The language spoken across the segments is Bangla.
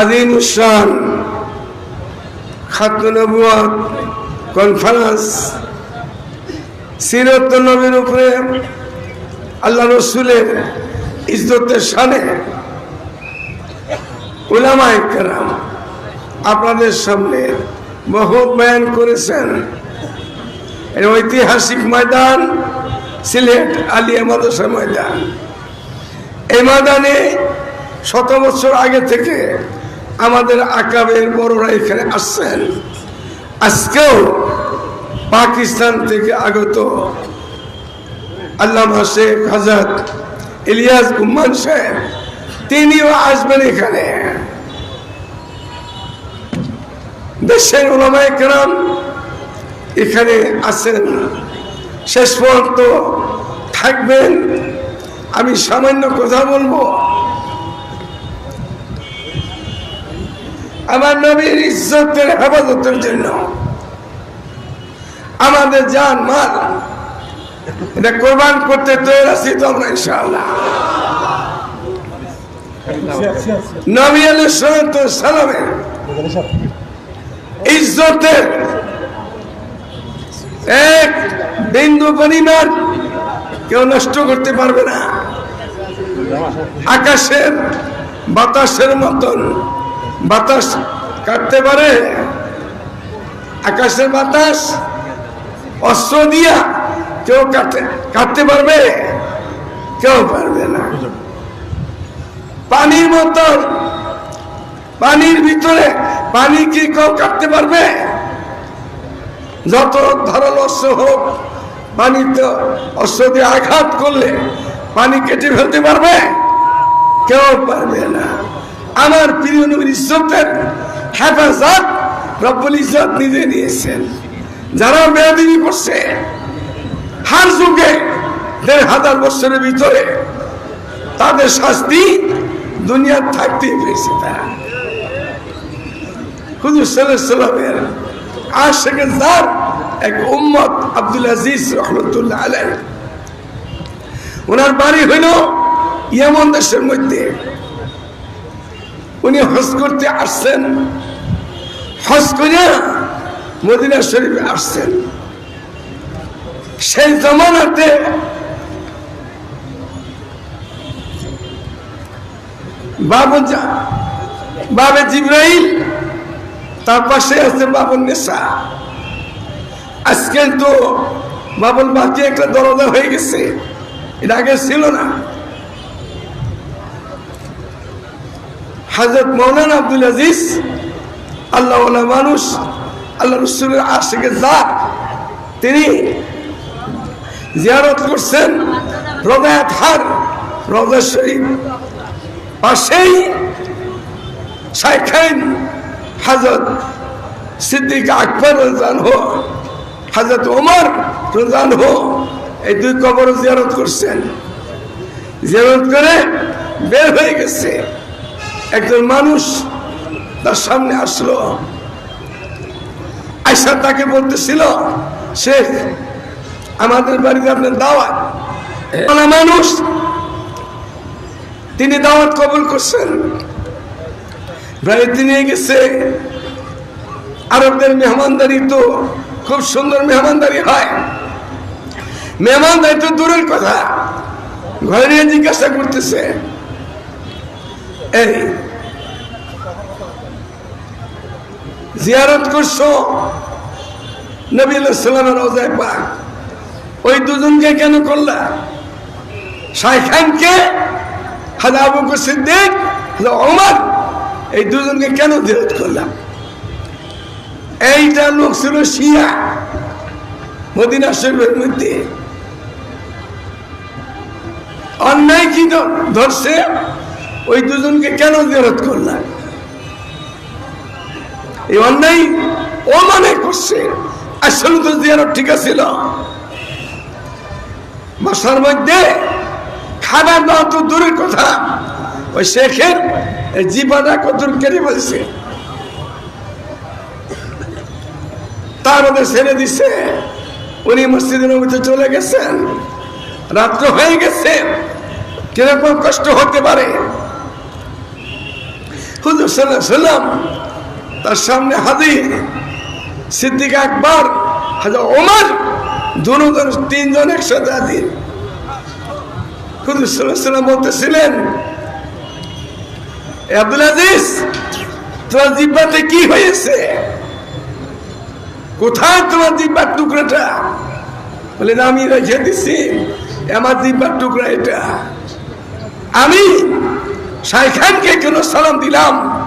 আজিম উসান খাতুনবুয়াত কনফারেন্স সিরত নবীর উপরে, আল্লাহ রসুলের ইজ্জতের সানে উলামায় কেরাম আপনাদের সামনে বহু বয়ান করেছেন। ঐতিহাসিক ময়দান, সিলেট আলিয়া মাদ্রাসা ময়দান। এই ময়দানে শত বছর আগে থেকে আমাদের আকাবের বড়রা এখানে আসছেন। আজকেও পাকিস্তান থেকে আগত আল্লামা শেখ হাজরত ইলিয়াস গুম্মান সাহেব, তিনিও আসবেন এখানে। দেশের ওলামায় কেরাম এখানে আছেন। শেষ পর্যন্ত থাকবেন। আমি সামান্য কথা বলব। আমার নবীর ইজ্জতের হেফাজতের জন্য। আমাদের জান, মাল, এটা কোরবান করতে তৈরি আছি তো আমরা ইনশাআল্লাহ। নবী আলী সালামের ইজ্জতের এক বিন্দু পরিমাণ কেউ নষ্ট করতে পারবে না। আকাশের বাতাসের মতন বাতাস কাটতে পারে, আকাশের বাতাস অস্ত্র দিয়া কেউ কাটতে কাটতে পারবে? কেউ পারবে না। পানির মতন পানির ভিতরে পানি কি কেউ কাটতে পারবে? যত ধারালো অস্ত্র হোক, পানিতে অস্ত্র দিয়ে আঘাত করলে পানি কেটে ফেলতে পারবে? কেউ পারবে না। আমার প্রিয় নবীর ইজ্জতের হেফাজত রব্বুল ইজ্জত নিজে নিয়েছেন। যারা বেয়াদিবি করছে, হার যুগে দেড় হাজার বছরের ভিতরে তাদের শাস্তি দুনিয়ার থাকতেই পেয়েছে তারা। হুজুর সাল্লামের আশেখ যার এক উম্মত আব্দুল আজিজ রহমতুল্লাহ আলাই ওনার বাড়ি হইল ইয়ামন দেশের মধ্যে। উনি হজ করতে আসছেন। হজ করে মদিনা শরীফে আসছেন। সেই জমানাতে বাবু জিব্রাইল, তার পাশে আছে বাবুল নেশা আজকে তো বাবুল বাকি একটা দরজা হয়ে গেছে। এটা আগে ছিল না। হাজরত মৌলানা আব্দুল আজিজ, আল্লাহ মানুষ, আল্লাহ রসুলের আশেখে যার তিনি জিয়ারত করছেন রদায়াত হার, রজা শরীফ। পাশেই শাইখাইন হাজরত সিদ্দিক আকবর রোজান হো হাজরত ওমর রোজান হো এই দুই কবর জিয়ারত করছেন। জিয়ারত করে বের হয়ে গেছে। একজন মানুষ তার সামনে আসলো। আয়সা তাকে বলতেছিল, শেখ, আমাদের বাড়িতে আপনার দাওয়াত। মানুষ, তিনি দাওয়াত কবুল করছেন। বাড়িতে নিয়ে গেছে। আরবদের মেহমানদারি তো খুব সুন্দর মেহমানদারি হয়। মেহমানদারি তো দূরের কথা। ঘরে জিজ্ঞাসা করতেছে, এই জিয়ারত করছ? নবী সালামের রোজায় পাক। ওই দুজনকে কেন করলা? শাইখানকে হাজা আবু সিদ্দিক ওমর, এই দুজনকে কেন জিয়ারত করলাম এইটা লোক ছিল শিয়া, মদিনা শরীফের মধ্যে। অন্যায় কি ধরছে? ওই দুজনকে কেন জিয়ারত করলাম এই অন্যায় ও মানে করছে। আসলে তো জিয়ারত ঠিক আছিল বাসার মধ্যে খাবার দাওয়া তো দূরের কথা। ওই শেখের জীবনা কত কেড়ে বলছে তার মধ্যে ছেড়ে দিছে। উনি মসজিদের মধ্যে চলে গেছেন। রাত্র হয়ে গেছে। কীরকম কষ্ট হতে পারে? হুজুর সাল্লাহ সাল্লাম তার সামনে হাজির। সিদ্দিক আকবর, হাজার ওমর, দুজন, তিনজন একসাথে হাজির। বলতেছিলেন, "এ আব্দুল আজিজ, তোমার জিব্বাতে কি হয়েছে? কোথায় তোমার জিব্বার টুকরাটা? বলে আমি রেখে দিছি। আমার জিব্বার টুকরা এটা। আমি শাইখানকে কেন সালাম দিলাম?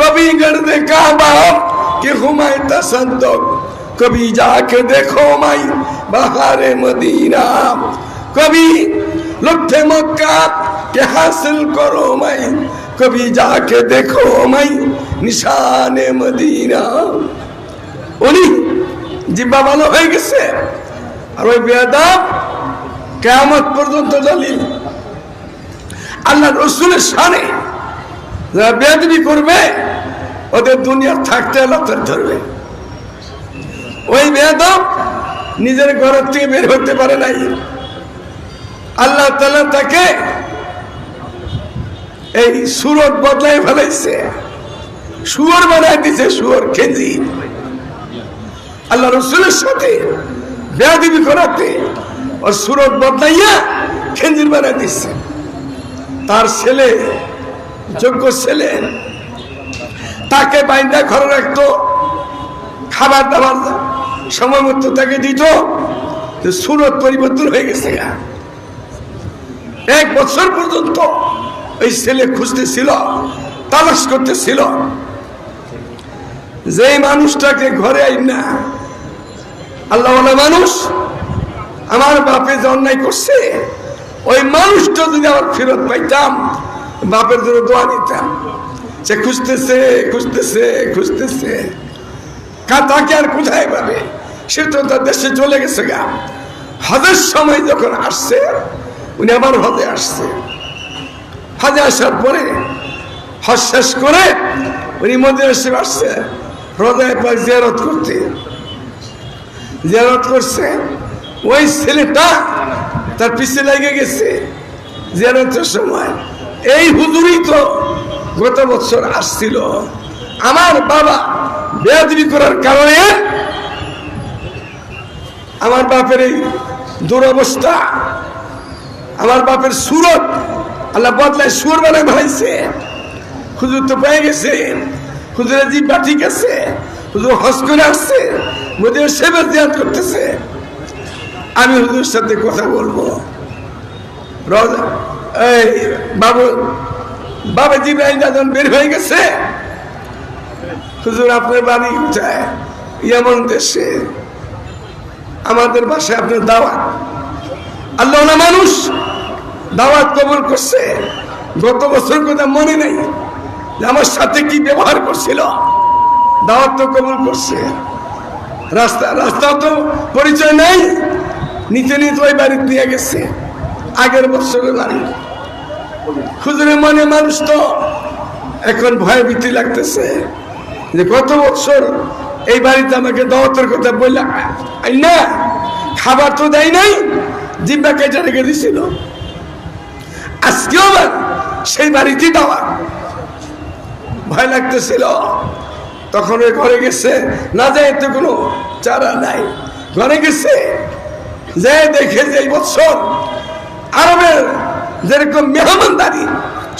कभी गर्द काबा के हुमाय तसद्दुक कभी जाके देखो माई बहारे मदीना कभी लुत्फे मक्का के हासिल करो मैं कभी जाके देखो मैं निशान मदीना উনি জিব্বা ভালো হয়ে গেছে আর ওই বেয়াদাব কেয়ামত পর্যন্ত দলিল আল্লাহ রসুলের সানে যারা বেয়াদবি করবে, ওদের দুনিয়ার থাকতে আল্লাহ তার ধরবে। ওই বেয়াদব নিজের ঘরের থেকে বের হতে পারে নাই। আল্লাহ তালা তাকে এই সুরত বদলাই ফেলাইছে। সুয়র বানাই দিছে সুয়র খেজি। আল্লাহ রসুলের সাথে বেয়াদিবি করাতে ওর সুরত বদলাইয়া খেঞ্জির বানাই দিচ্ছে তার ছেলে যোগ্য ছেলে। তাকে বাইন্দা ঘরে রাখতো, খাবার দাবার সময় মতো তাকে দিত সুরত পরিবর্তন হয়ে গেছে এক বছর পর্যন্ত ওই ছেলে খুঁজতেছিল, তালাশ করতেছিল, যে মানুষটাকে ঘরে আই না। আল্লাহ মানুষ আমার বাপে যে অন্যায় করছে, ওই মানুষটা যদি আমার ফেরত পাইতাম বাপের জন্য দোয়া দিতাম সে খুঁজতেছে খুঁজতেছে খুঁজতেছে। তাকে আর কোথায় পাবে? সে তো তার দেশে চলে গেছে গা। হজের সময় যখন আসছে, উনি আবার হজে আসছে। হজে আসার পরে হজ শেষ করে উনি মন্দির এসে আসছে হৃদয় পাক জিয়ারত করতে। জিয়ারত করছে, ওই ছেলেটা তার পিছে লেগে গেছে। জিয়ারতের সময় এই হুজুরই তো গত বছর আসছিল। আমার বাবা বেয়াদবি করার কারণে আমার বাপের এই দুরবস্থা, আমার বাপের সুরত আল্লাহ বদলায় সুর বানায় ভাইছে হুজুর তো পেয়ে গেছে, হুজুরের জিব্বা ঠিক আছে, হুজুর হস করে আসছে মোদের সেবার জিয়াদ করতেছে। আমি হুজুর সাথে কথা বলব। রজা এই, বাবু, বাবা জিব্রাহিম যখন বের হয়ে গেছে। হুজুর, আপনার বাড়ি কোথায়? এমন দেশে। আমাদের বাসায় আপনার দাওয়াত। আল্লাহ না মানুষ দাওয়াত কবল করছে। গত বছর কথা মনে নেই আমার সাথে কি ব্যবহার করছিল। দাওয়াত তো কবল করছে। রাস্তা রাস্তা তো পরিচয় নেই। নিচে নিচে ওই বাড়ি নিয়ে গেছে। আগের বছরের বাড়ি। খুচরে মনে মানুষ তো এখন ভয় ভীতি লাগতেছে। যে গত বছর এই বাড়িতে আমাকে দাওয়াতের কথা বললে আই না খাবার তো দেয় নাই, জিব্বা কেটে রেখে দিছিল। আজকেও সেই বাড়িতে দেওয়া ভয় লাগতেছিল। তখন ওই ঘরে গেছে, না যায় তো কোনো চারা নাই। ঘরে গেছে, যে দেখে যে এই বছর আরবের যেরকম মেহমানদারি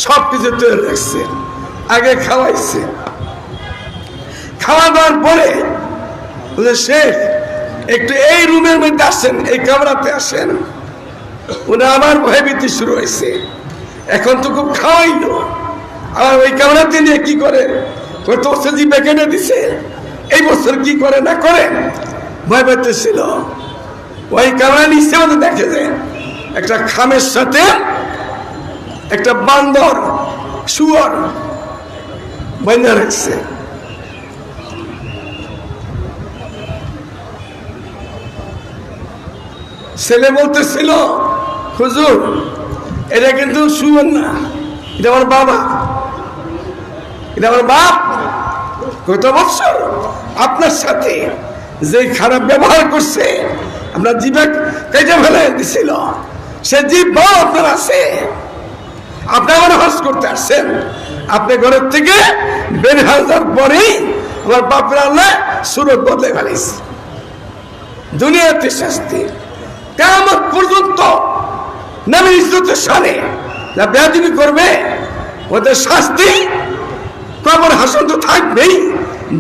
সব কিছু তৈরি রাখছে আগে খাওয়াইছে। খাওয়া দাওয়ার পরে শেখ, একটু এই রুমের মধ্যে আসেন, এই কামরাতে আসেন। উনি আমার ভয়ভীতি শুরু হয়েছে। এখন তো খুব খাওয়াইলো। আবার ওই কামরাতে নিয়ে কি করে? কত বছর জিপে কেটে দিছে। এই বছর কি করে না করে? ভয় পেতেছিল ওই কামরা নিচে দেখে যে একটা খামের সাথে একটা বান্দর, শুয়ার বন্ধ রাখছে। ছেলে বলতেছিল, হুজুর, এটা কিন্তু শুবেন না, এটা আমার বাবা। এটা আমার বাপ। কত বছর আপনার সাথে যে খারাপ ব্যবহার করছে আপনার জীবে কেটে ফেলে দিছিল। সে জীব আপনার আছে। আপনি আমার হজ করতে আসছেন? আপনি ঘরের থেকে বের হয়ে যাওয়ার পরেই আমার বাপরা আল্লাহ সুরত বদলে ফেলেছে। দুনিয়াতে শাস্তি। কেমন পর্যন্ত নামে ইজ্জতের সালে না বেয়াদিবি করবে, ওদের শাস্তি কবর হাসন তো থাকবেই।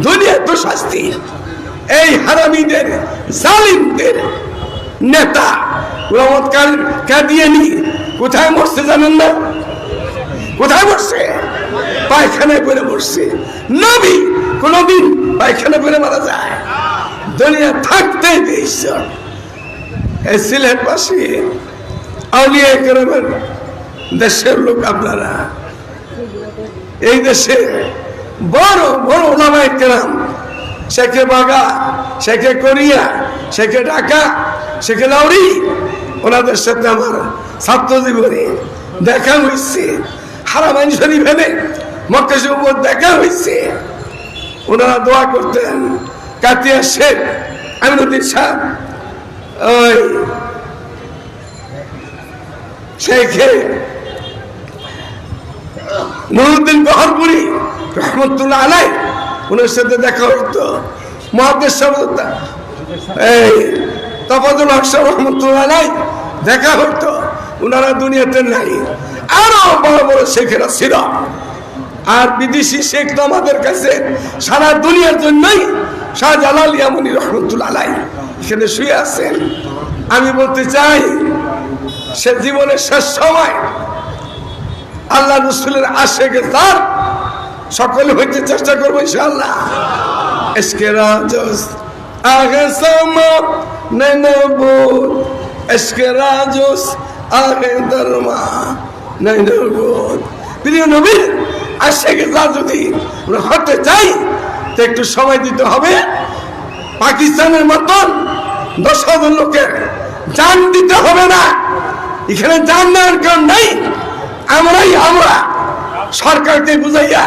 দুনিয়া তো শাস্তি। এই হারামিদের, জালিমদের নেতা কাদিয়ানি কোথায় মরছে জানেন না? কোথায় বসছে? পায়খানায় পরে বসছে। নবী, কোনদিন পায়খানা পরে মারা যায়। দুনিয়া থাকতে দিয়েছ এই আউলিয়া কেরামের দেশের লোক আপনারা, এই দেশে বড় বড় ওলামায় কেরাম, শেখে বাগা, শেখে কোরিয়া, শেখে ঢাকা, শেখে লাউরি, ওনাদের সাথে আমার ছাত্র জীবনে দেখা হয়েছে। হারামাইন শরীফ মক্কা উপর দেখা হয়েছে। ওনারা দোয়া করতেন, কাতিয়া শেখ, আমিনুদ্দিন শাহ ওই শেখে নুরুদ্দিন বহরপুরি রহমতুল্লাহ আলাই, ওনার সাথে দেখা হইতো মহাদেশ এই তফাজুল হক রহমতুল্লাহ আলাই, দেখা হইতো ওনারা দুনিয়াতে নাই। আরও বড় বড় শেখেরা ছিল। আর বিদেশি শেখ তো আমাদের কাছে সারা দুনিয়ার জন্যই শাহজালাল ইয়ামনি রহমতুল্লাহ আলাই এখানে শুয়ে আছেন। আমি বলতে চাই, সে জীবনের শেষ সময় আল্লাহ রসুলের আশেকে তার সকলে হইতে চেষ্টা করব ইনশাআল্লাহ। এসকে রাজস, আগে সমা নবুত এসকে রাজস, আগে ধর্মা প্রিয় নবীর আশেকে তা যদি হতে চাই তো একটু সময় দিতে হবে। পাকিস্তানের মতন দশ হাজার লোকের জান দিতে হবে না। এখানে জান নেওয়ার কারণ নেই। আমরাই আমরা। সরকারকে বুঝাইয়া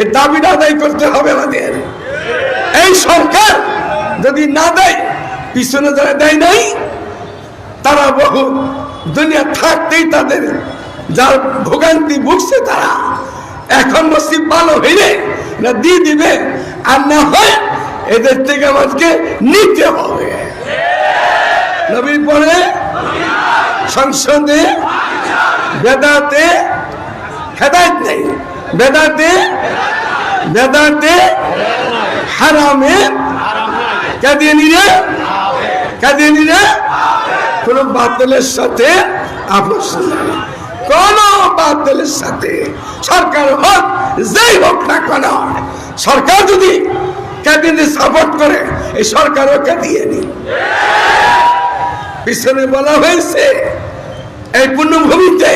এই দাবিটা আদায় করতে হবে আমাদের। এই সরকার যদি না দেয়, পিছনে যারা দেয় নাই, তারা বহু দুনিয়া থাকতেই তাদের যার ভোগান্তি ভুগছে তারা। এখন নসিব ভালো হইলে না দিয়ে দিবে, আর না হয় এদের থেকে আমাদেরকে নিতে হবে। নবী পরে সংসদে বেদাতে হেদায়ত নেই। বেদাতে বেদাতে হারামে কাদিয়ানিরা কাদিয়ানিরা কোন বাতিলের সাথে আপোষ কোন সাথে সরকার হোক, যেই হোক না কেন, সরকার যদি সাপোর্ট করে, এই কাদিয়ানি পিছনে বলা হয়েছে, এই পূর্ণভূমিতে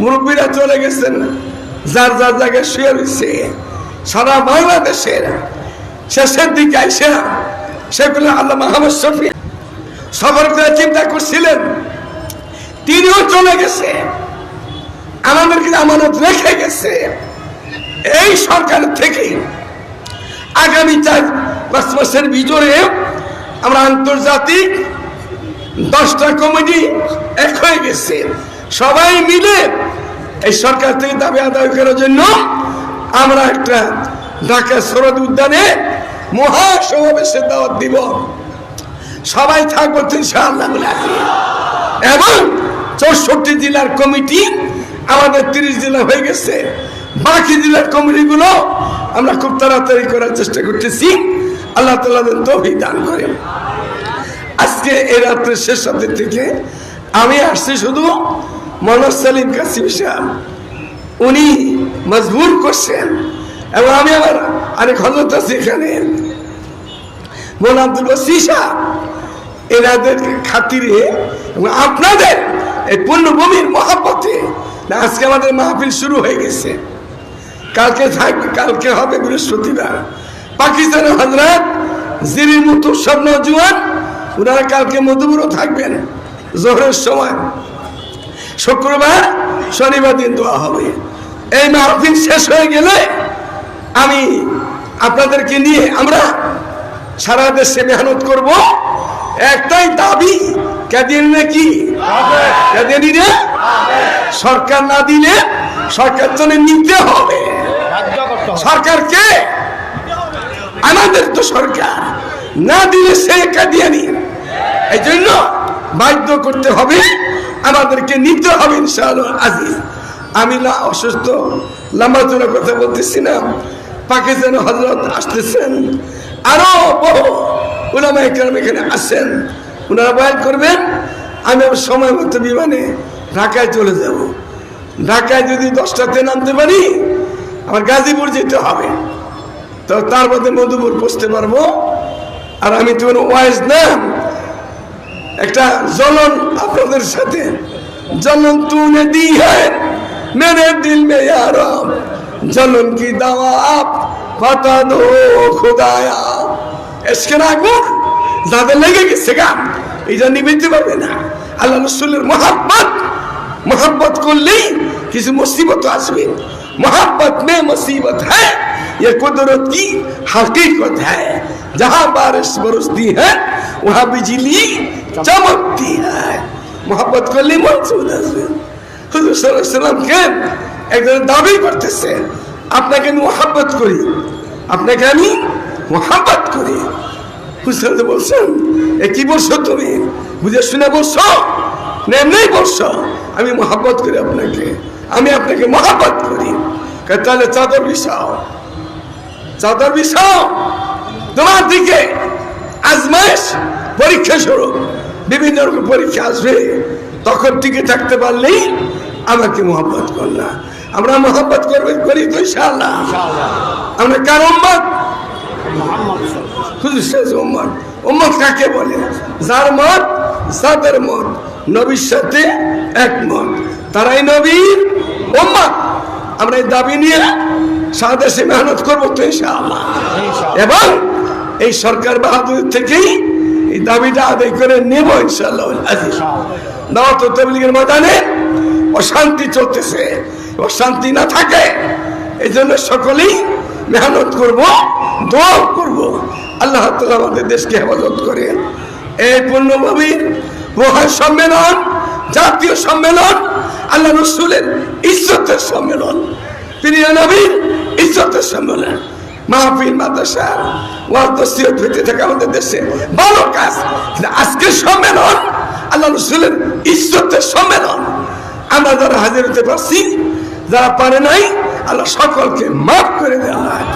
মুরব্বীরা চলে গেছেন, যার যার জায়গায় শুয়ে রয়েছে, সারা বাংলাদেশের শেষের দিকে আইসা সেগুলো আল্লাহ মাহমদ শফি করে চিন্তা করছিলেন। তিনিও চলে গেছে। আমাদেরকে আমানত রেখে গেছে। এই সরকার থেকে আগামী চার পাঁচ মাসের ভিতরে আমরা আন্তর্জাতিক দশটা কমিটি এক হয়ে গেছে। সবাই মিলে এই সরকার থেকে দাবি আদায় করার জন্য আমরা একটা ঢাকা শরৎ উদ্যানে মহা সমাবেশের দাওয়াত দিব। সবাই থাকব ইনশাআল্লাহ। এবং চৌষট্টি জেলার কমিটি আমাদের তিরিশ জেলা হয়ে গেছে। বাকি জেলার কমিটিগুলো আমরা খুব তাড়াতাড়ি করার চেষ্টা করতেছি। আল্লাহ তালা তৌফিক দান করেন। আজকে এই রাত্রের শেষ রাতের থেকে আমি আসছি শুধু মনোজ সালিম কাসিম সাহেব। উনি মজবুর করছেন এবং আমি আমার আরেক হজরত আছি এখানে। মোল আব্দুল সিসা এনাদের খাতিরে এবং আপনাদের এই পূর্ণভূমির মহাপথে আজকে আমাদের মাহফিল শুরু হয়ে গেছে। কালকে থাকবে কালকে হবে বৃহস্পতিবার। পাকিস্তানের হজরত জিরির মতো সব নজুয়ান ওনারা কালকে মধুপুরও থাকবেন, জোহরের সময়। শুক্রবার শনিবার দিন দোয়া হবে। এই মাহফিল শেষ হয়ে গেলে আমি আপনাদেরকে নিয়ে আমরা সারা দেশে মেহনত করব। একটাই দাবি কাদিয়ানি কি কাদিয়ানি রে সরকার না দিলে সরকার জন্য নিতে হবে। সরকারকে আমাদের তো সরকার। না দিলে সে কাদিয়ানি এই জন্য বাধ্য করতে হবে, আমাদেরকে নিতে হবে আমি না অসুস্থ, লম্বা কথা বলতেছি না। পাকিস্তান হজরত আসতেছেন। আরও বহু এখানে আসেন। ওনারা বয়ান করবেন, আমি সময় মতো বিমানে ঢাকায় চলে যাব। ঢাকায় যদি দশটা ট্রেন আনতে পারি, আমার গাজীপুর যেতে হবে। তো তার মধ্যে মধুপুর বসতে পারব। আর আমি তো ওয়াইজ না, একটা জলন আপনাদের সাথে। জলন তুনে দি মেরে দিল মে আরাম জলন কি দাওয়া আপ, বাতা দো খোদায়া। এসকে রাখব যাদের লেগে গেছে গা। এই জন্য নিবে পারবে না। আল্লাহ রসুলের মহাব্বত। मोहब्बत করলেই কিছু মুসিবত আসবে मोहब्बत में मुसीबत है ये कुदरत की हकीकत है जहाँ बारिश बरसती है वहाँ बिजली चमकती है मोहब्बत করলে মনসুদ আসবে হুজুর সাল্লামকে একজন দাবি করতেছে আপনাকে আমি মোহাব্বত করি আপনাকে আমি মোহাব্বত করি হুজুর বলছেন এ কি বলছো তুমি বুঝে শুনে বলছো না এমনি বলছো আমি মোহাব্বত করি আপনাকে। আমি আপনাকে মোহাব্বত করি। তাহলে চাদর বিছাও। চাদর বিছাও। তোমার দিকে আজমাইশ পরীক্ষা স্বরূপ বিভিন্ন রকম পরীক্ষা আসবে। তখন টিকে থাকতে পারলেই আমাকে মোহাব্বত কর না। আমরা মোহাব্বত করবে করি তো ইনশাআল্লাহ। আমরা কার হুজুর শেষ উম্মত। উম্মত কাকে বলে? যার মত যাদের মত। নবীর সাথে একমত। তারাই নবীর উম্মত। আমরা এই দাবি নিয়ে সাদেশে মেহনত করব তো ইনশাআল্লাহ। এবং এই সরকার বাহাদুর থেকেই এই দাবিটা আদায় করে নেব ইনশাআল্লাহ। দাওয়াত তাবলীগের ময়দানে অশান্তি চলতেছে। অশান্তি না থাকে এই জন্য সকলেই মেহনত করব দোয়া করব। আল্লাহ তাআলা আমাদের দেশকে হেফাজত করে এই পূর্ণভূমির মহান সম্মেলন, জাতীয় সম্মেলন, আল্লাহ রসুলের ইজ্জতের সম্মেলন। প্রিয় নবীর ইজ্জতের সম্মেলন। মাহফিল, মাদ্রাসা ওয়াজ নসিহত হইতে থাকে আমাদের দেশে। ভালো কাজ। কিন্তু আজকের সম্মেলন আল্লাহ রসুলের ইজ্জতের সম্মেলন। আমরা যারা হাজির হতে পারছি, যারা পারে নাই, আল্লাহ সকলকে মাফ করে দেওয়া।